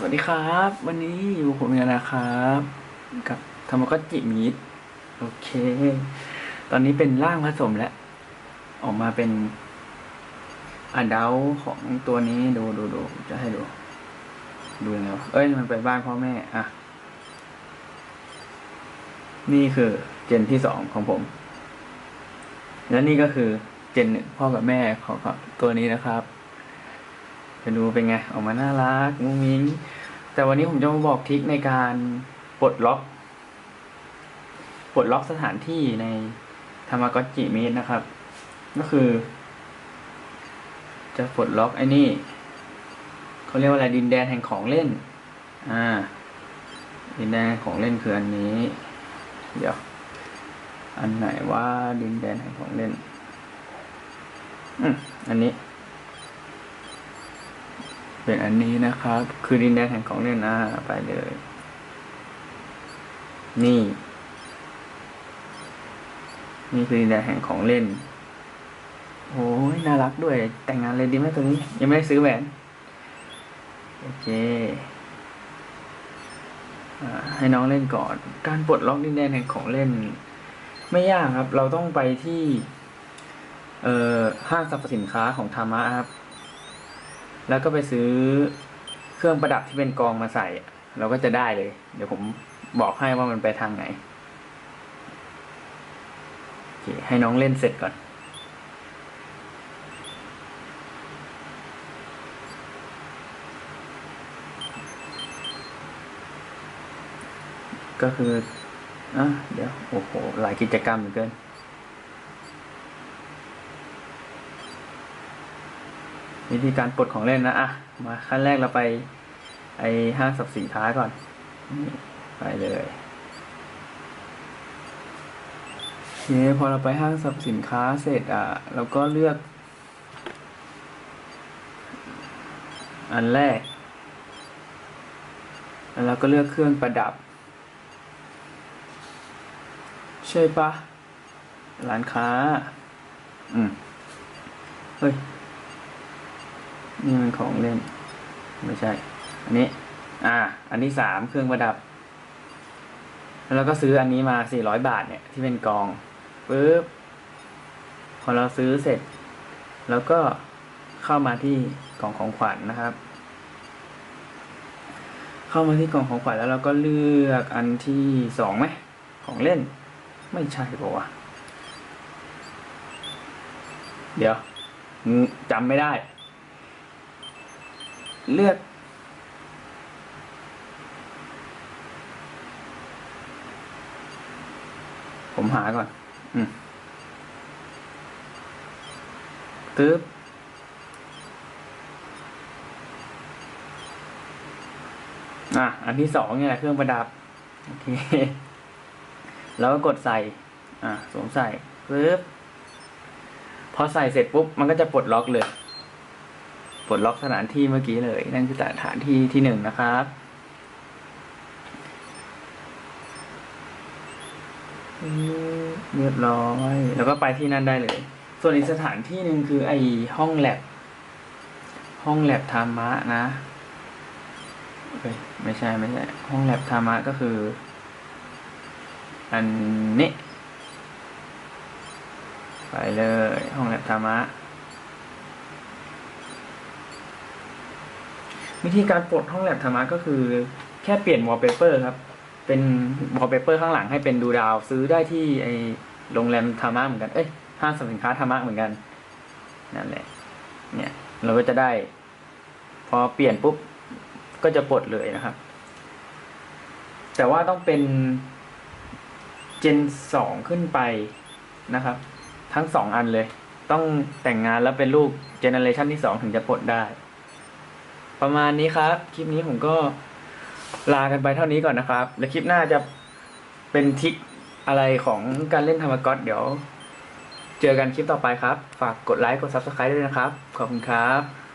สวัสดีครับ วันนี้อยู่ผมเนี่ยนะครับ กับธรรมกัจจิมิตโอเค ตอนนี้เป็นร่างผสมแล้ว ออกมาเป็นอันเดาของตัวนี้ดูดูดูจะให้ดู ดูยังไงวเอ้ยมันไปบ้านพ่อแม่อะ นี่คือเจนที่สองของผม และนี่ก็คือเจนหนึ่งพ่อกับแม่ของตัวนี้นะครับ จะดูเป็นไง ออกมาน่ารักมุ้งมิ้งแต่วันนี้ผมจะมาบอกทริคในการปลดล็อกปลดล็อกสถานที่ในธรรมากอจิเมินะครับ ก็คือ จะปลดล็อกไอ้นี่เขาเรียกว่าอะไรดินแดนแห่งของเล่น อ่า ดินแดนของเล่นคืออันนี้ เดี๋ยว อันไหนว่าดินแดนแห่งของเล่น อืมอันนี้ เป็นอันนี้นะครับ คือดินแดนแห่งของเล่นนะไปเลย นี่ นี่คือดินแดนแห่งของเล่นโอ้ยน่ารักด้วย แต่งงานเลยดีไหมตัวนี้ ยังไม่ได้ซื้อแหวน โอเคให้น้องเล่นก่อน การปลดล็อกดินแดนแห่งของเล่น ไม่ยากครับ เราต้องไปที่ เอ่อห้างสรรพสินค้าของธรรมะครับ แล้วก็ไปซื้อเครื่องประดับที่เป็นกองมาใส่ เราก็จะได้เลย เดี๋ยวผมบอกให้ว่ามันไปทางไหนให้น้องเล่นเสร็จก่อนก็คืออะเดี๋ยว โอ้โห หลายกิจกรรมเหลือเกิน วิธีการปลดของเล่นนะอะมาขั้นแรกเราไปไอห้างสรรพสินค้าก่อนไปเลยโอเคพอเราไปห้างสรรพสินค้าเสร็จอะเราก็เลือก อันแรกแล้วเราก็เลือกเครื่องประดับ ใช่ปะร้านค้า อืม เฮ้ย นี่มันของเล่น ไม่ใช่ อันนี้ อ่า อันที่สามเครื่องประดับ แล้วเราก็ซื้ออันนี้มาสี่ร้อยบาทเนี่ย ที่เป็นกองปึ๊บพอเราซื้อเสร็จ แล้วก็เข้ามาที่กล่องของขวัญนนะครับ เข้ามาที่กล่องของขวัญแล้วเราก็เลือกอันที่สองไหมของเล่น ไม่ใช่ปะวะเดี๋ยวจำไม่ได้ เลือก ผมหาก่อน อืมตึ๊บอะ อันที่สองเนี่ยแหละเครื่องประดับ โอเค แล้วก็กดใส่ อะสวมใส่ปึ๊บ พอใส่เสร็จปุ๊บ มันก็จะปลดล็อกเลย ปลดล็อกสถานที่เมื่อกี้เลย นั่นคือสถานที่ที่หนึ่งนะครับ เรียบร้อย แล้วก็ไปที่นั่นได้เลย ส่วนอีกสถานที่หนึ่งคือไอห้องแลบ ห้องแลบธรรมะนะไม่ใช่ไม่ใช่ห้องแลบธรรมะก็คือ อันนี้ ไปเลย ห้องแลบธรรมะ วิธีการปลดห้องแลบธรรมะก็คือแค่เปลี่ยนวอลเปเปอร์ครับ เป็นวอลเปเปอร์ข้างหลังให้เป็นดูดาว ซื้อได้ที่ไอโรงแรมธรรมะเหมือนกัน เอ้ยห้างสรรพสินค้าธรรมะเหมือนกันนั่นแหละ เนี่ยเราก็จะได้ พอเปลี่ยนปุ๊บก็จะปลดเลยนะครับ แต่ว่าต้องเป็นเจนสองขึ้นไปนะครับ ทั้งสองอันเลย ต้องแต่งงานแล้วเป็นลูกเจเนอเรชันที่สองถึงจะปลดได้ ประมาณนี้ครับ คลิปนี้ผมก็ลากันไปเท่านี้ก่อนนะครับ แล้วคลิปหน้าจะเป็นทริคอะไรของการเล่นธรรมก๊อตเดี๋ยว เจอกันคลิปต่อไปครับ ฝากกดไลค์กด Subscribe ด้วยนะครับ ขอบคุณครับ